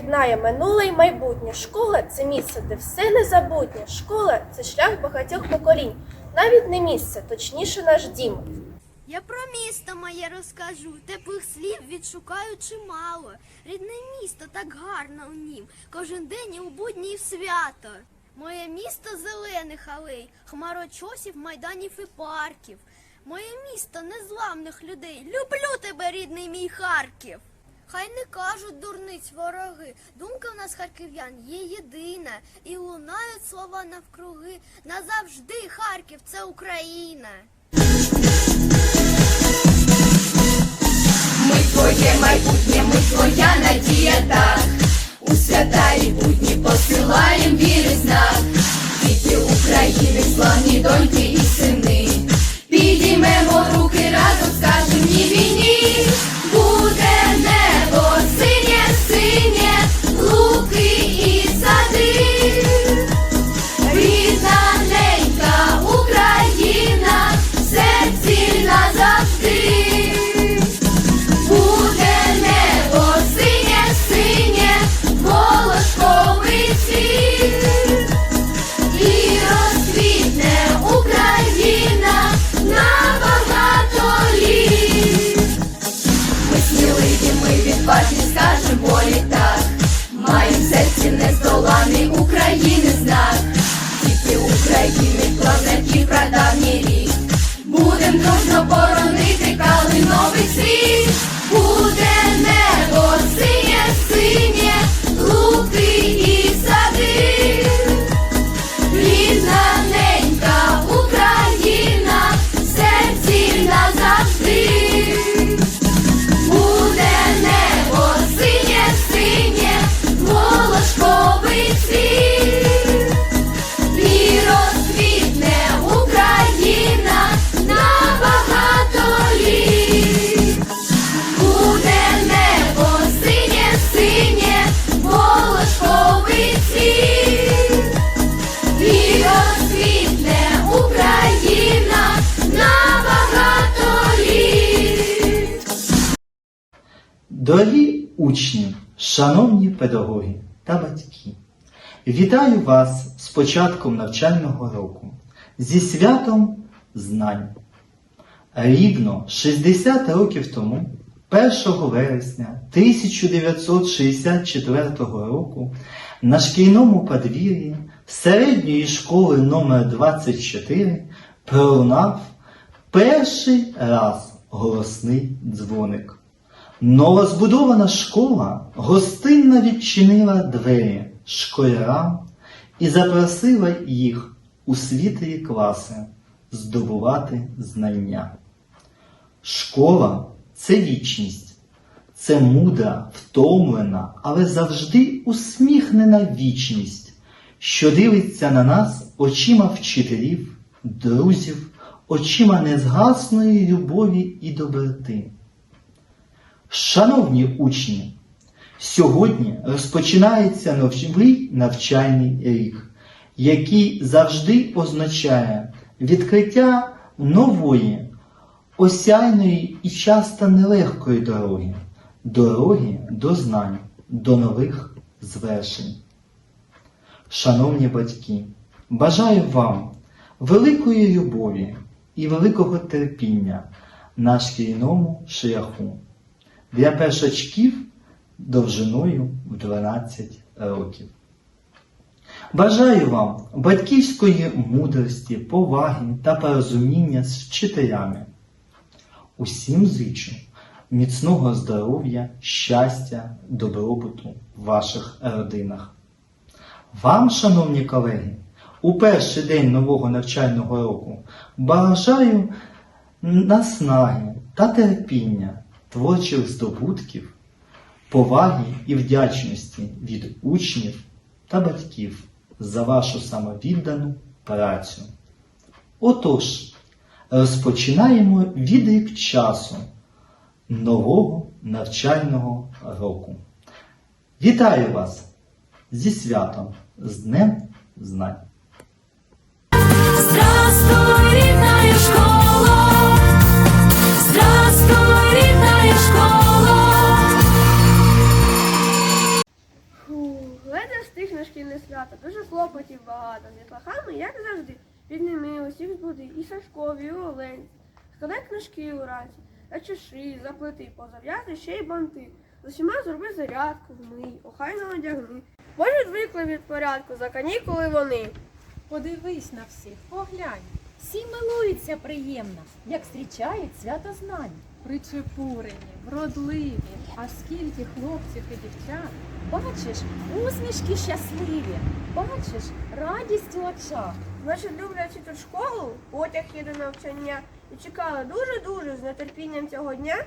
єднає минуле й майбутнє. Школа це місце, де все незабутнє. Школа це шлях багатьох поколінь. Навіть не місце, точніше наш дім. Я про місто моє розкажу, теплих слів відшукаю чимало. Рідне місто так гарно у нім, кожен день і у будні і в свято. Моє місто зелених алей, хмарочосів, майданів і парків. Моє місто незламних людей. Люблю тебе, рідний мій Харків. Хай не кажуть дурниць вороги. Думка в нас харків'ян є єдина, і лунають слова навкруги. Назавжди Харків це Україна. Ми твоє майбутнє, ми твоя надія, так у свята і будні посилаєм віри знак. Діти України, славні доньки і сини. Підіймемо дружно боронити Дорогі учні, шановні педагоги та батьки, вітаю вас з початком навчального року, зі святом знань. Рівно 60 років тому, 1 вересня 1964 року, на шкільному подвір'ї середньої школи номер 24 пролунав перший раз голосний дзвоник. Новозбудована школа гостинно відчинила двері школярам і запросила їх у світлі класи здобувати знання. Школа це вічність, це мудра, втомлена, але завжди усміхнена вічність, що дивиться на нас очима вчителів, друзів, очима незгасної любові і доброти. Шановні учні, сьогодні розпочинається новий навчальний рік, який завжди означає відкриття нової, осяйної і часто нелегкої дороги, дороги до знань, до нових звершень. Шановні батьки, бажаю вам великої любові і великого терпіння на шкільному шляху для першачків довжиною в 12 років. Бажаю вам батьківської мудрості, поваги та порозуміння з вчителями. Усім зичу міцного здоров'я, щастя, добробуту в ваших родинах. Вам, шановні колеги, у перший день нового навчального року бажаю наснаги та терпіння, творчих здобутків, поваги і вдячності від учнів та батьків за вашу самовіддану працю. Отож, розпочинаємо відлік часу нового навчального року. Вітаю вас зі святом, з Днем Знань! Здравствуй, рідная школа! моя школа. Фу, ледве встиг на шкільне свято, дуже хлопотів багато. З лахами, як завжди, підними усіх збуди, і Сашкові, і олень. Складай книжки уранці, зачеши, заплети, позав'яти ще й банти. З усіма зроби зарядку, вмий, охайно одягни. Боже звикли від порядку, за канікули вони. Подивись на всіх, поглянь. Всі милуються приємно, як зустрічають свято знань. Причепурені, вродливі, а скільки хлопців і дівчат. Бачиш, усмішки щасливі, бачиш, радість у очах. Значить, люблячи тут школу, потяг їде навчання і чекали дуже-дуже з нетерпінням цього дня.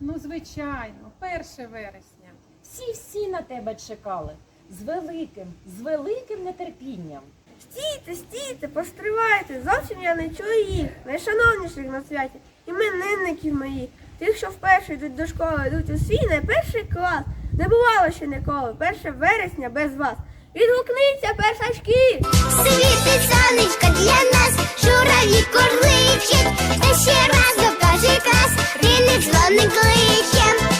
Ну, звичайно, 1 вересня. Всі-всі на тебе чекали. З великим, з великим нетерпінням. Стійте, стійте, постривайте, зовсім я не чую їх, найшановніших на святі, іменинників моїх, тих, що вперше йдуть до школи, йдуть у свій найперший клас. Не бувало ще ніколи, перше вересня без вас. Відгукніться, першачки! Світи сонечко для нас, журавлі корличить, та ще раз докажи клас, рідних дзвоник кличе. Ми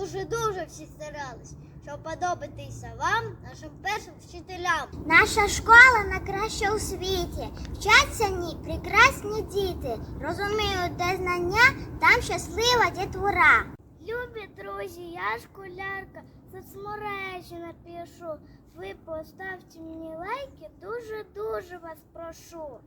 дуже-дуже всі старались, щоб подобатися вам, нашим першим вчителям. Наша школа найкраща у світі. Вчаться в ній прекрасні діти. Розуміють, де знання, там щаслива дітвора. Любі друзі, я школярка, соцмережі напишу. Ви поставте мені лайки, дуже-дуже вас прошу.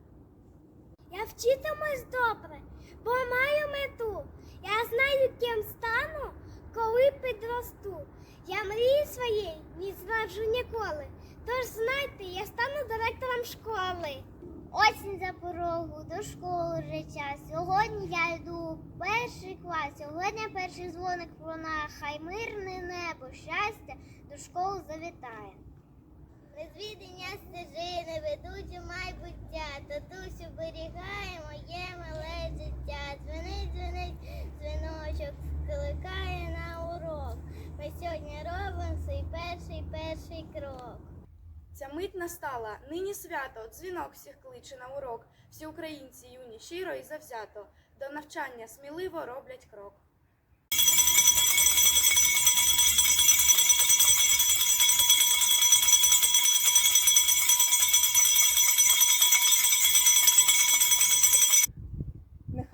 Я вчитимусь добре, бо маю мету. Я знаю, ким стану, коли підросту. Я мрії своєї не зважу ніколи. Тож знайте, я стану директором школи. Осінь за порогу, до школи вже час. Сьогодні я йду у перший клас. Сьогодні перший дзвоник пролунає, хай мирне небо, щастя до школи завітає. Розвідання стежини ведуть у майбуття, татусю берігає моє мале життя. Дзвенить, дзвенить, дзвіночок, кликає на урок. Ми сьогодні робимо свій перший перший крок. Ця мить настала, нині свято, дзвінок всіх кличе на урок. Всі українці юні, щиро і завзято, до навчання сміливо роблять крок.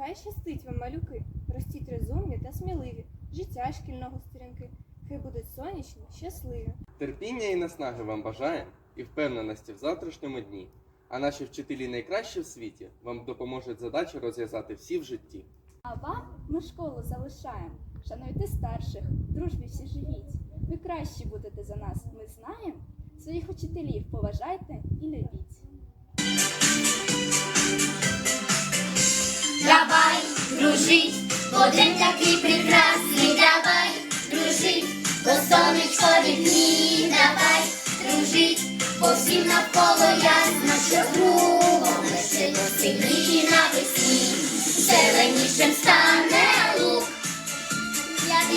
Нехай щастить вам, малюки, ростіть розумні та сміливі, життя шкільного сторінки, хай будуть сонячні, щасливі. Терпіння і наснаги вам бажаємо і впевненості в завтрашньому дні. А наші вчителі найкращі в світі вам допоможуть задачі розв'язати всі в житті. А вам ми школу залишаємо. Шануйте старших, дружбі всі живіть. Ви кращі будете за нас, ми знаємо. Своїх учителів поважайте і любіть. Давай, дружить, бо день такий прекрасний, давай, дружить, бо сонечко вікні, давай, дружить, бо всім навколо ясно, що кругом лише сильніші навесні, зеленішим стане лук,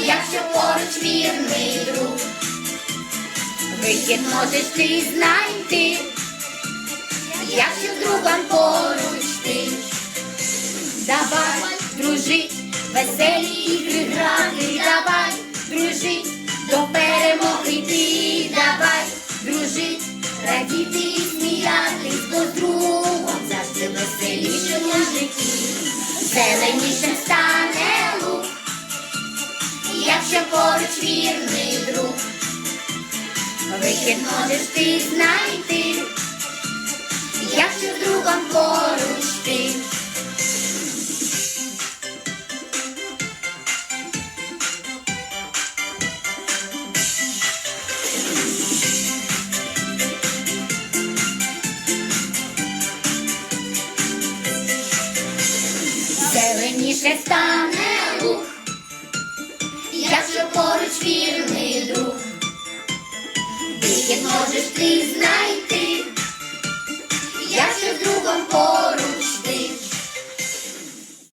якщо поруч вірний друг, вихід можеш ти знайти, якщо другом поруч ти. Дружить, веселі ігри грати, давай, дружить, до перемоги йти, давай, дружить, радіти і сміятись, бо з другом завжди веселі. веселішим житті, зеленішим стане лук, якщо поруч вірний друг, вихід можеш ти знайти, якщо з другом поруч ти. Schwestern.